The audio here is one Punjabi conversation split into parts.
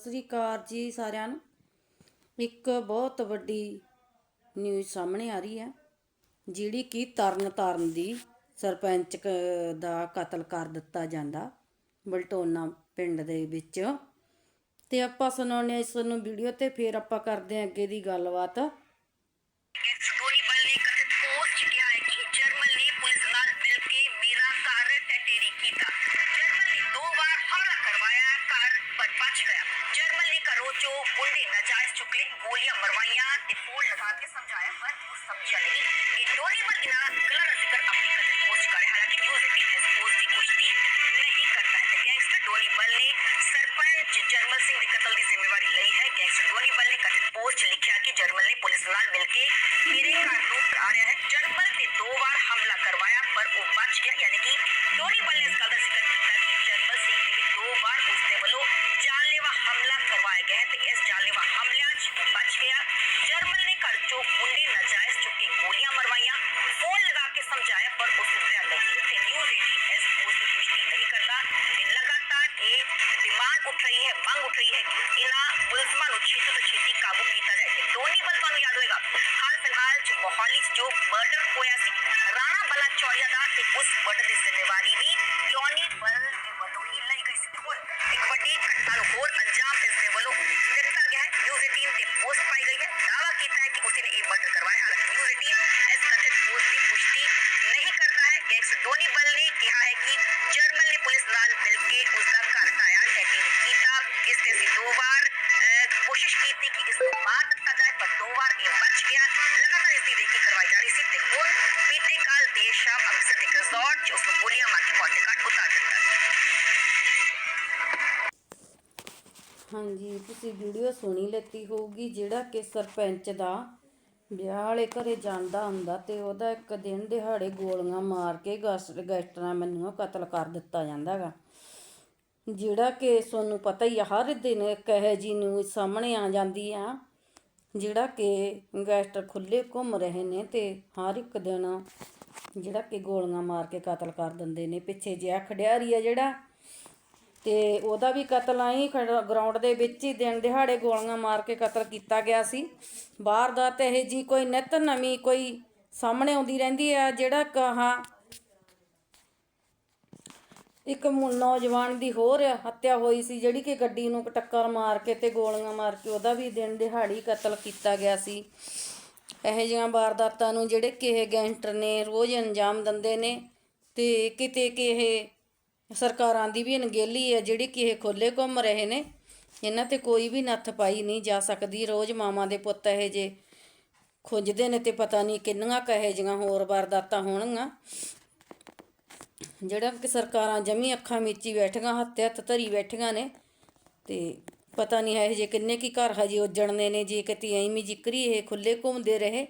ਸਤਿ ਸ੍ਰੀ ਅਕਾਲ ਜੀ ਸਾਰਿਆਂ ਨੂੰ। ਇੱਕ ਬਹੁਤ ਵੱਡੀ ਨਿਊਜ਼ ਸਾਹਮਣੇ ਆ ਰਹੀ ਹੈ, ਜਿਹੜੀ ਕਿ ਤਰਨ ਤਾਰਨ ਦੀ ਸਰਪੰਚ ਦਾ ਕਤਲ ਕਰ ਦਿੱਤਾ ਜਾਂਦਾ ਬਲਟੋਨਾ ਪਿੰਡ ਦੇ ਵਿੱਚ। ਤੇ ਆਪਾਂ ਸੁਣਾਉਂਦੇ ਹਾਂ ਇਸ ਨੂੰ ਵੀਡੀਓ ਤੇ, ਫਿਰ ਆਪਾਂ ਕਰਦੇ ਹਾਂ ਅੱਗੇ ਦੀ ਗੱਲਬਾਤ। ਗੋਲੀਬਾਲ ਨੇ जो बुलडे नजायज चुके गोलियाँ, मरवाइया फ़ोन लगा के समझाया पर वो समझा नहीं डोरी पर गिना कलर ज़िक्र अपनी कदर पोस्ट करे, हालाँकि न्यूज़ एटीन इस पोस्ट की पुष्टि नहीं करता है। गैंगस्टर डोनी बल ने सरपंच जर्मल सिंह के कत्ल की जिम्मेवारी ली है। गैंगस्टर डोनी बल ने कथित पोस्ट लिखा कि जर्मल ने पुलिस नाल मिलकर ਡਿਮਾਂਡ ਉੱਠ ਰਹੀ ਹੈ ਮੰਗ ਉੱਠ ਰਹੀ ਹੈ ਕਿ ਇਹਨਾਂ ਮੁਲਜ਼ਮਾਂ ਨੂੰ ਛੇਤੀ ਤੋਂ ਛੇਤੀ ਕਾਬੂ ਕੀਤਾ ਜਾਏ ਤੇ ਦੋਨੀ ਬਲ ਤੁਹਾਨੂੰ ਯਾਦ ਹੋਏਗਾ ਹਾਲ ਫਿਲਹਾਲ ਚ ਮੋਹਾਲੀ 'ਚ ਜੋ ਮਰਡਰ ਹੋਇਆ ਸੀ ਰਾਣਾ ਬਲਾ ਚੌੜੀਆ ਦਾ ਤੇ ਉਸ ਮਰਡਰ ਹਾਂਜੀ, ਤੁਸੀਂ ਵੀਡੀਓ ਸੁਣੀ ਲੈਤੀ ਹੋਊਗੀ ਜਿਹੜਾ ਕਿ ਸਰਪੰਚ ਦਾ ਵਿਆਹ ਵਾਲੇ ਘਰੇ ਜਾਂਦਾ ਹੁੰਦਾ ਤੇ ਉਹਦਾ ਇੱਕ ਦਿਨ ਦਿਹਾੜੇ ਗੋਲੀਆਂ ਮਾਰ ਕੇ ਗੈਸ ਗੈਸਟਰਾਂ ਮੈਨੂੰ ਕਤਲ ਕਰ ਦਿੱਤਾ ਜਾਂਦਾਗਾ ਜਿਹੜਾ ਕਿ ਤੁਹਾਨੂੰ ਪਤਾ ਹੀ ਆ, ਹਰ ਦਿਨ ਇੱਕ ਇਹੋ ਜੀ ਨਿਊਜ਼ ਸਾਹਮਣੇ ਆ ਜਾਂਦੀ ਆ। ਜਿਹੜਾ ਕਿ ਗੈਸਟਰ ਖੁੱਲੇ ਘੁੰਮ ਰਹੇ ਨੇ ਤੇ ਹਰ ਇੱਕ ਦਿਨ ਜਿਹੜਾ ਕਿ ਗੋਲੀਆਂ ਮਾਰ ਕੇ ਕਤਲ ਕਰ ਦਿੰਦੇ ਨੇ। ਪਿੱਛੇ ਜਿਹਾ ਖੜਿਆਰੀ ਆ ਜਿਹੜਾ ਤੇ ਉਹਦਾ ਵੀ ਕਤਲ ਆਈ ਗਰਾਊਂਡ ਦੇ ਵਿੱਚ ਹੀ ਦਿਨ ਦਿਹਾੜੇ ਗੋਲੀਆਂ ਮਾਰ ਕੇ ਕਤਲ ਕੀਤਾ ਗਿਆ ਸੀ। ਬਾਹਰ ਦਾ ਤੇ ਇਹ ਜੀ ਕੋਈ ਨਿਤ ਨਵੀਂ ਕੋਈ ਸਾਹਮਣੇ ਆਉਂਦੀ ਰਹਿੰਦੀ ਆ ਜਿਹੜਾ ਕਹਾ ਇੱਕ ਮੁ- ਨੌਜਵਾਨ ਦੀ ਹੋਰ ਹੱਤਿਆ ਹੋਈ ਸੀ, ਜਿਹੜੀ ਕਿ ਗੱਡੀ ਨੂੰ ਟੱਕਰ ਮਾਰ ਕੇ ਤੇ ਗੋਲੀਆਂ ਮਾਰ ਕੇ ਉਹਦਾ ਵੀ ਦਿਨ ਦਿਹਾੜੀ ਕਤਲ ਕੀਤਾ ਗਿਆ ਸੀ। ਇਹੋ ਜਿਹੀਆਂ ਵਾਰਦਾਤਾਂ ਨੂੰ ਜਿਹੜੇ ਕਿ ਇਹ ਗੈਂਗਸਟਰ ਨੇ ਰੋਜ਼ ਅੰਜਾਮ ਦਿੰਦੇ ਨੇ ਤੇ ਕਿਤੇ ਕਿ ਇਹ ਸਰਕਾਰਾਂ ਦੀ ਵੀ ਅਣਗਹਿਲੀ ਹੈ, ਜਿਹੜੀ ਕਿ ਇਹ ਖੁੱਲੇ ਘੁੰਮ ਰਹੇ ਨੇ। ਇਹਨਾਂ ਤੇ ਕੋਈ ਵੀ ਨੱਥ ਪਾਈ ਨਹੀਂ ਜਾ ਸਕਦੀ। ਰੋਜ਼ ਮਾਵਾਂ ਦੇ ਪੁੱਤ ਇਹ ਜੇ ਖੁੰਝਦੇ ਨੇ ਤੇ ਪਤਾ ਨਹੀਂ ਕਿੰਨੀਆਂ ਕਹੇ ਜੀਆਂ ਹੋਰ ਵਾਰਦਾਤਾਂ ਹੋਣਗੀਆਂ। ਜਿਹੜਾ ਕਿ ਸਰਕਾਰਾਂ ਜਮੀ ਅੱਖਾਂ ਮੀਚੀ ਬੈਠੀਆਂ, ਹੱਥ ਹੱਥ ਧਰੀ ਬੈਠੀਆਂ ਨੇ, ਤੇ ਪਤਾ ਨਹੀਂ ਹੈ ਜੇ ਕਿੰਨੇ ਕੀ ਘਰ ਹਜੇ ਉੱਜੜਨੇ ਨੇ, ਜੇ ਕਿਤੇ ਐਵੇਂ ਜ਼ਿਕਰੀ ਇਹ ਖੁੱਲੇ ਘੁੰਮਦੇ ਰਹੇ।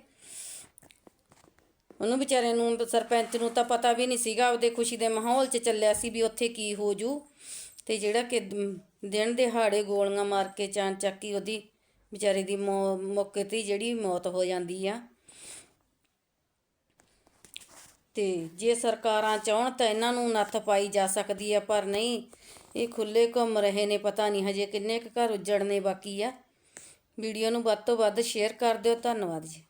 ਉਹਨੂੰ ਵਿਚਾਰੇ ਨੂੰ ਸਰਪੰਚ ਨੂੰ ਤਾਂ ਪਤਾ ਵੀ ਨਹੀਂ ਸੀਗਾ ਉਹਦੇ ਖੁਸ਼ੀ ਦੇ ਮਾਹੌਲ 'ਚ ਚੱਲਿਆ ਸੀ ਵੀ ਉੱਥੇ ਕੀ ਹੋ ਜੂ। ਤੇ ਜਿਹੜਾ ਕਿ ਦਿਨ ਦਿਹਾੜੇ ਗੋਲੀਆਂ ਮਾਰ ਕੇ ਚਾਂਚਾਕੀ ਉਹਦੀ ਵਿਚਾਰੇ ਦੀ ਮੌਕੇ ਤੇ ਜਿਹੜੀ ਮੌਤ ਹੋ ਜਾਂਦੀ ਆ। ਤੇ ਜੇ ਸਰਕਾਰਾਂ ਚਾਹਣ ਤਾਂ ਇਹਨਾਂ ਨੂੰ ਨੱਥ ਪਾਈ ਜਾ ਸਕਦੀ ਆ, ਪਰ ਨਹੀਂ, ਇਹ ਖੁੱਲੇ ਘੁੰਮ ਰਹੇ ਨੇ, ਪਤਾ ਨਹੀਂ ਹਜੇ ਕਿੰਨੇ ਕੁ ਘਰ ਉੱਜੜਨੇ ਬਾਕੀ ਆ। ਵੀਡੀਓ ਨੂੰ ਵੱਧ ਤੋਂ ਵੱਧ ਸ਼ੇਅਰ ਕਰ ਦਿਓ, ਧੰਨਵਾਦ ਜੀ।